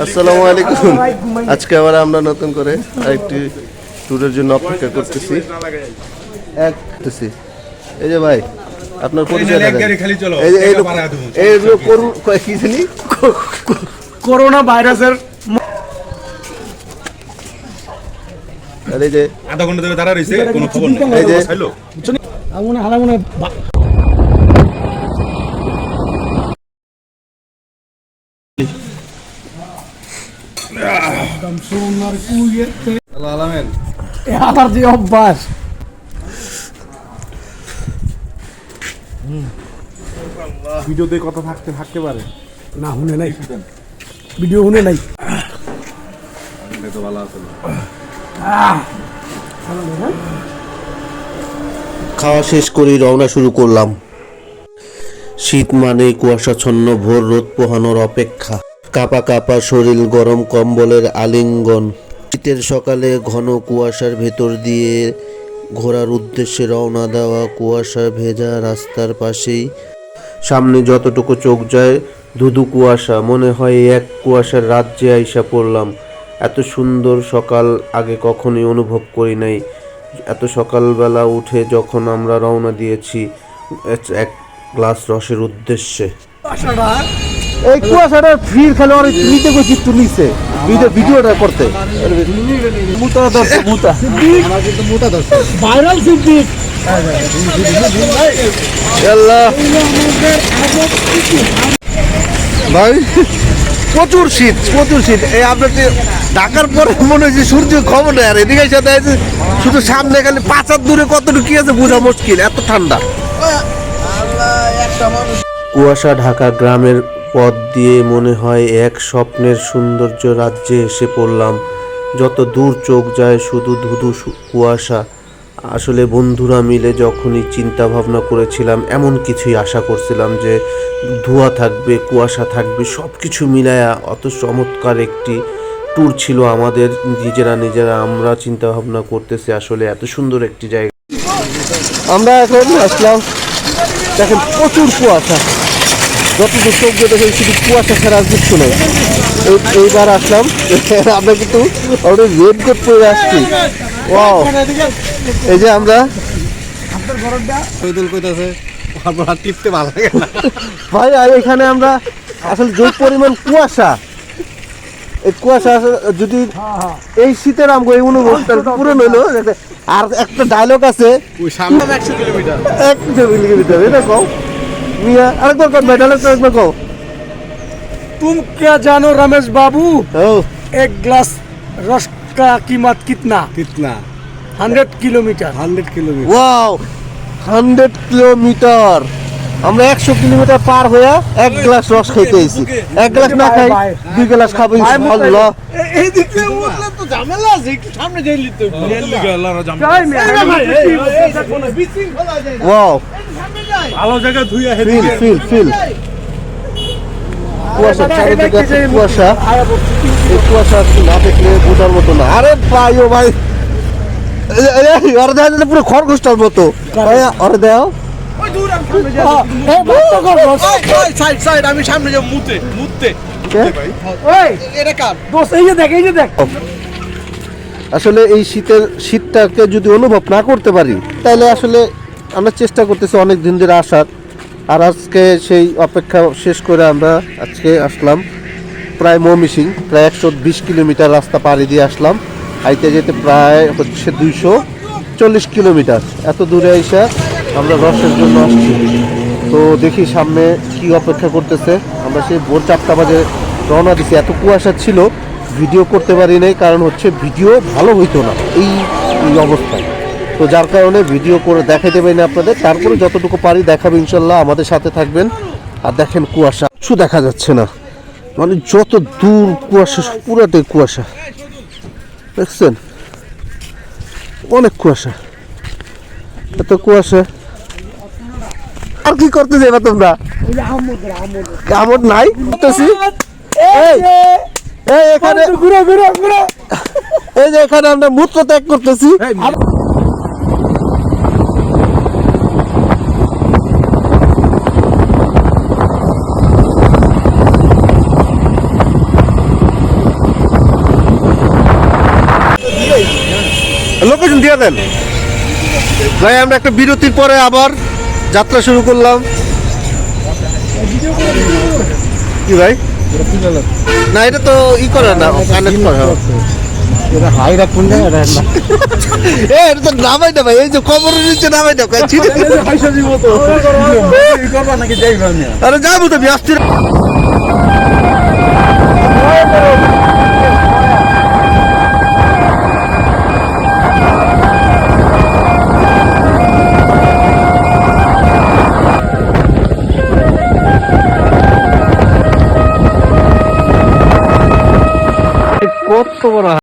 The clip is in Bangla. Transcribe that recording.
আসসালামু আলাইকুম। আজকে আবার আমরা নতুন করে আরেকটি ট্যুরের জন্য অপেক্ষা করতেছি। এক করতেছি। এই যে ভাই আপনার পরিচয় এই যে এই লোক- এই লোক করুন কি জানি? করোনা ভাইরাসের আধা ঘণ্টা ধরে দাঁড়া রয়েছে কোনো খবর নেই। এই যে- হ্যালো মনে আমার যে অভ্যাস ভিডিওতে কথা থাকতে থাকতে পারে। না শুনে নাই। ভিডিও শুনে নাই। তো ভালো আছে খাওয়া শেষ করে রওনা শুরু করলাম। শীত মানে কুয়াশাচ্ছন্ন ভোর রোদ পোহানোর অপেক্ষা। কাপা কাপা শরীর গরম কম্বলের আলিঙ্গন। শীতের সকালে ঘন কুয়াশার ভেতর দিয়ে ঘোরার উদ্দেশ্যে রওনা দেওয়া কুয়াশা ভেজা রাস্তার পাশেই। সামনে যতটুকু চোখ যায় ধুধু কুয়াশা। মনে হয় এক কুয়াশার রাজ্যে আইসা পড়লাম। এত সুন্দর সকাল আগে কখনোই অনুভব করি নাই। এত সকালবেলা উঠে যখন আমরা রওনা দিয়েছি, এক গ্লাস রসের উদ্দেশ্যে। এই কুয়াশাটা ফির খেলে অনেক নিতে গেছি তুলিছে ভিডিও ভিডিওটা করতে। মুতা দর্শক মুতা। ভাইরাল সিদ্দিক। ভাই প্রচুর শীত প্রচুর শীত। এই আপনাকে ঢাকার পরে মনে হচ্ছে সূর্য খবর নেই। আর এদিকে সাথে আছে শুধু সামনে খালি পাঁচার দূরে কতটুকু কি আছে বোঝা মুশকিল এত ঠান্ডা। কুয়াশা ঢাকা গ্রামের পথ দিয়ে মনে হয় এক স্বপ্নের সৌন্দর্য রাজ্যে এসে পড়লাম। যত দূর চোখ যায় শুধু ধুধু কুয়াশা। আসলে বন্ধুরা মিলে যখনই চিন্তা ভাবনা করেছিলাম, এমন কিছুই আশা করছিলাম যে ধোঁয়া থাকবে, কুয়াশা থাকবে সব কিছু মিলায়া অত চমৎকার একটি ট্যুর ছিল আমাদের। নিজেরা নিজেরা আমরা চিন্তা ভাবনা করতেছি আসলে এত সুন্দর একটি জায়গা। আমরা এখন আসলাম, দেখেন প্রচুর কুয়াশা। যতদূর চোখ দিয়ে দেখেন শুধু কুয়াশা ছাড়া আর কিচ্ছু নেই। এইবার আসলাম। আমরা কিন্তু অলরেডি পরে আসছি। ওয়াও এই যে আমরা শহীদুল কইতাছে আপনার টিপতে ভালো লাগে না। ভাই আর এখানে আমরা আসলে যে পরিমাণ কুয়াশা এই কুয়াশা যদি এই শীতের আমগো এই অনুভবটা পুরো নইলো আর একটা ডায়লগ আছে। ওই সামনে একশো কিলোমিটার কিলোমিটার এটা কও মিয়া আরেকবার কও ভাই ডায়লগটা একবার কও तुम क्या जानो रमेश बाबू ও एक ग्लास रस का कीमत कितना কিতনা hundred kilometre hundred kilometre wow hundred kilometre আমরা একশো কিলোমিটার পার হয়ে এক গ্লাস রস খাইতে আইছি এক গ্লাস না খাই দুই গ্লাস খাবো ইনশাআল্লাহ ওয়াও ভালো জায়গা ধুইয়া ফিল ফিল ফিল। কুয়াশা চারিদিকে কুয়াশা। এই কুয়াশা না দেখলে বোঝার মতো না। আরে ভাই ও ভাই। ওরে পুরো খরগোশটার মতো। ভাই ওরে দেও আমি সামনে যাব মুতে মুতে। এই যে দেখ এই যে দেখ। আসলে এই শীতের শীতটাকে যদি অনুভব না করতে পারি তাহলে আসলে আমরা চেষ্টা করতেছি অনেক দিন ধরে আসার। আর আজকে সেই অপেক্ষা শেষ করে আমরা আজকে আসলাম প্রায় মমিসিং প্রায় একশো বিশ কিলোমিটার রাস্তা পাড়ি দিয়ে আসলাম। আইতে যেতে প্রায় হচ্ছে দুইশো চল্লিশ কিলোমিটার। এত দূরে এসে আমরা রসের জন্য আসছি। তো দেখি সামনে কি অপেক্ষা করতেছে। আমরা সেই ভোর চারটা বাজে রওনা দিছি। এত কুয়াশা ছিল, ভিডিও করতে পারি নাই, কারণ হচ্ছে ভিডিও ভালো হইতো না। এই এই অবস্থায়। তো যার কারণে ভিডিও করে দেখাইতে পারি না আপনাদের। তারপরে যতটুকু পারি দেখাবো ইনশাল্লাহ আমাদের সাথে থাকবেন। আর দেখেন কুয়াশা কিছু দেখা যাচ্ছে না। মানে যত দূর কুয়াশা পুরাটাই কুয়াশা। দেখছেন? অনেক কুয়াশা। এত কুয়াশা। আর কি করতে যাবে তোমরা? কামড় নাই? করতেছি? এই এই এখানে ঘুরে ঘুরে ঘুরে। এই যে এখানে আমরা মূত্র ত্যাগ করতেছি। লোকেশন দিয়ে দেন। ভাই আমরা একটা বিরতির পরে আবার যাত্রা শুরু করলাম। কি ভাই? না এটা তো ই করে না কানেক্ট করে এ এটা তো নামাই না ভাই এই যে কবরের নিচে নামাই না আরে যাব তো ব্যস্ত